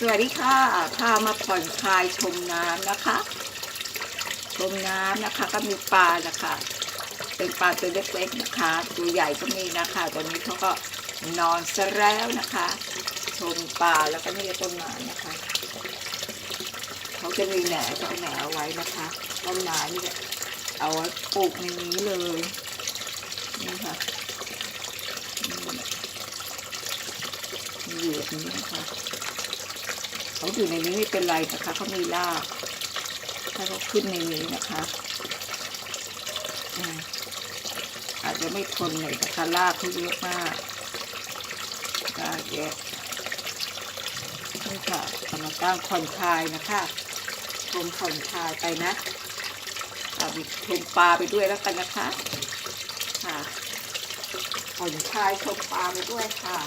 สวัสดีค่ะ พามาผ่อนคลายชมน้ำนะคะ ชมน้ำนะคะ ก็มีปลานะคะ เป็นปลาตัวเล็กๆนะคะ ตัวใหญ่ก็มีนะคะ ตอนนี้เขาก็นอนซะแล้วนะคะ ชมปลาแล้วก็นี่ต้นไม้นะคะ เขาจะมีแหน่เขาเอาแหน่เอาไว้นะคะต้นไม้นี่เอาไว้ปลูกในนี้เลยนี่ค่ะนี่อยู่แบบนี้นะคะ เขาอยู่ในนี้ไม่เป็นไรนะคะเขามีราก ถ้าเขาขึ้นในนี้นะคะอ่าอาจจะไม่ทนหน่อยนะคะรากเขาเยอะมากรากเยอะนี่ค่ะกำลังตั้งผ่อนคลายนะคะชมผ่อนคลายไปนะเอามีชมปลาไปด้วยแล้วกันนะคะ ค่ะผ่อนคลายชมปลาไปด้วยค่ะ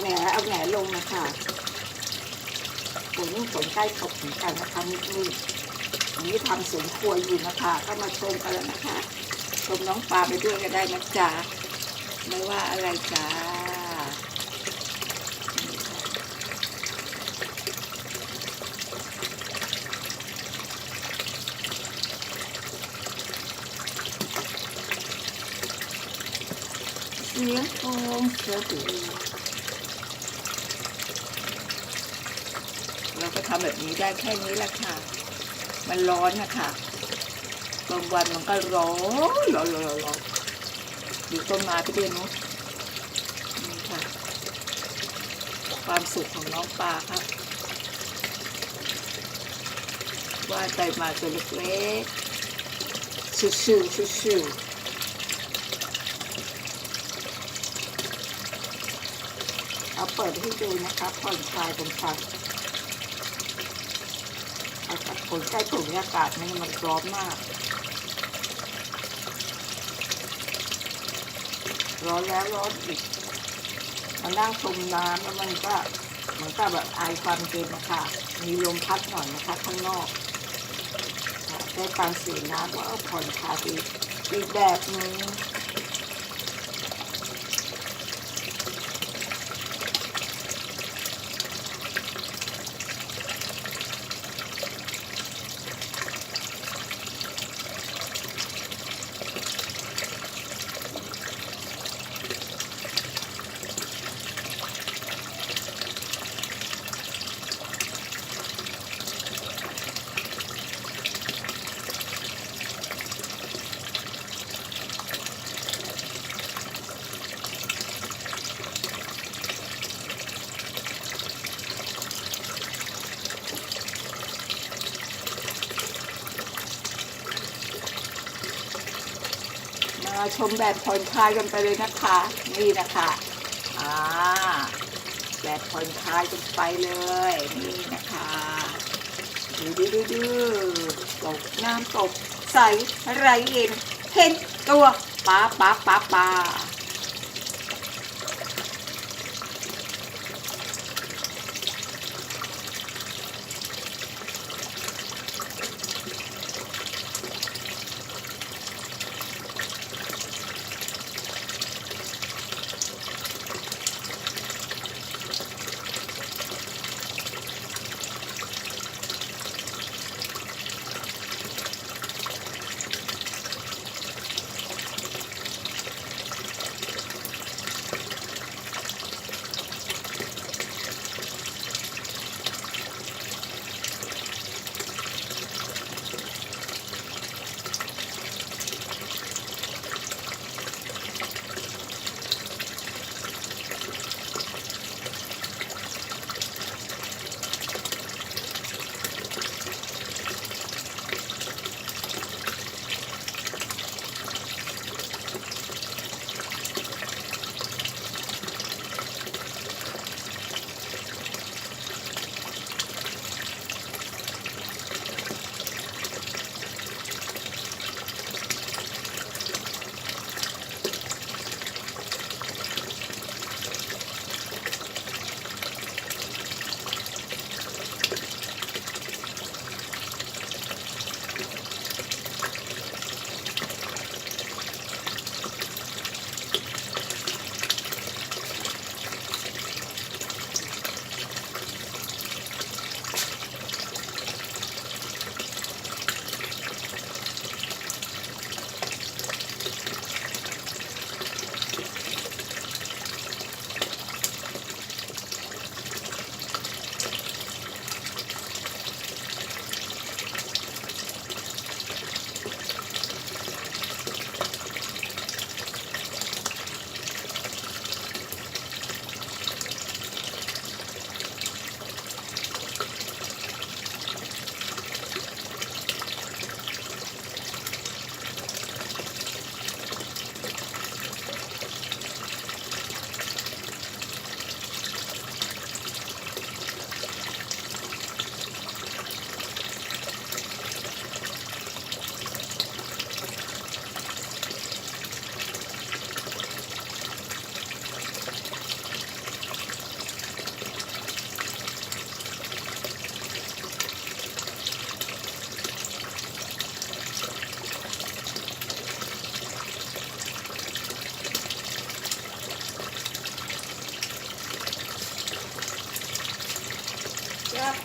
แหนเอาแหนลงนะคะฝนฝนใกล้ตกเหมือนกันนะคะนี่นี่นนี้ทำสวนครัวอยู่นะคะ ก็มาชมกันแล้วนะคะ ชมน้องปลาไปด้วยก็ได้นะจ๊ะไม่ว่าอะไรจ้ะเสียงโอมเสียง ทำแบบนี้ได้แค่นี้แหละค่ะ มันร้อนนะคะบางวันมันก็ร้อนร้อนร้อนร้อนอนดูต้นไม้ไปด้วยเนาะนี่ค่ะ ความสุขของน้องปลาครับว่าใจมาตัวเล็กๆชิวๆชิวๆเอาเปิดให้ดูนะคะผ่อนคลายกันค่ะ อากาศฝนใกล้ถูกอากาศนี่มันร้อนมาก ร้อนแล้วร้อนอีกมานั่งชมน้ำแล้วมันก็เหมือนกับแบบไอความเย็นนะคะ มีลมพัดหน่อยนะคะ ข้างนอกได้ฟังเสียงน้ำก็เอาผ่อนคลายอีกแบบหนึง ชมแบบผ่อนคลายกันไปเลยนะคะ นี่นะคะอ่าแบบผ่อนคลายกันไปเลย นี่นะคะดูดูดูดูตกน้ำตกใสไรเย็นเห็นตัวปลาปลาปลาปลา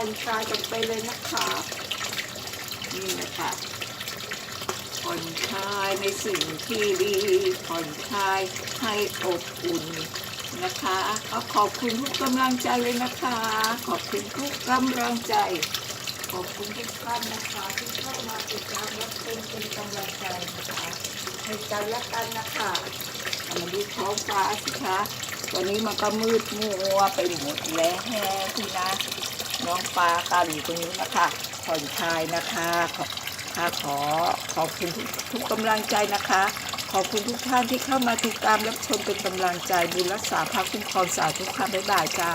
อนคลายกันไปเลยนะคะนี่นะคะผ่อนคลายในสิ่งที่ดีผ่อนคลายให้อบอุ่นนะคะก็ขอบคุณทุกกำลังใจเลยนะคะ ขอบคุณทุกกำลังใจ ขอบคุณทุกท่านนะคะที่เข้ามาติดตามรับชมเป็นกำลังใจนะคะให้กันและกันนะคะมาดูท้องฟ้าสิคะตอนนี้มันก็มืดมัวไปหมดแล้วคุณนะ น้องปลากันอยู่ตรงนี้นะคะผ่อนคลายนะคะขอค่ะขอขอบคุณทุกทุกกำลังใจนะคะ ขอบคุณทุกท่านที่เข้ามาติดตามรับชมเป็นกำลังใจบุญรักษาพระคุ้มครองสาธุค่ะบ๊ายบายจ้า